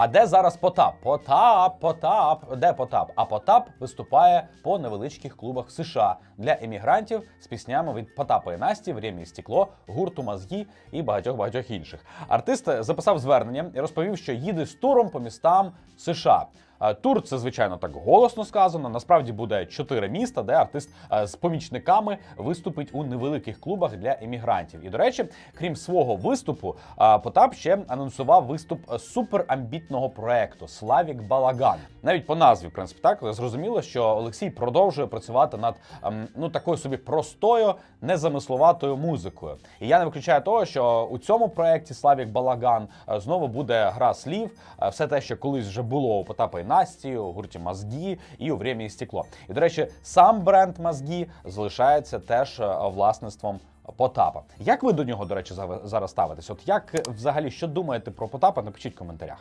А де зараз Потап? Потап, Потап. Де Потап? А Потап виступає по невеличких клубах США для емігрантів з піснями від Потапа і Насті, «Время і стекло, гурту Мозгі і багатьох багатьох інших. Артист записав звернення і розповів, що їде з туром по містам США. Е, Тур це звичайно так голосно сказано. Насправді буде чотири міста, де артист е, з помічниками виступить у невеликих клубах для емігрантів. І до речі, крім свого виступу, е, Потап ще анонсував виступ суперамбітного проекту Славік Балаган. Навіть по назві, в принципі, так зрозуміло, що Олексій продовжує працювати над ем, ну такою собі простою, незамисловатою музикою. І я не виключаю того, що у цьому проекті Славік Балаган знову буде гра слів, все те, що колись вже було у Потапа Насті, у гурті Мозгі і у «Время і стекло. І до речі, сам бренд Мозгі залишається теж е, власництвом. Потапа. Як ви до нього, до речі, зараз ставитесь? От як е, взагалі що думаєте про Потапа? Напишіть в коментарях.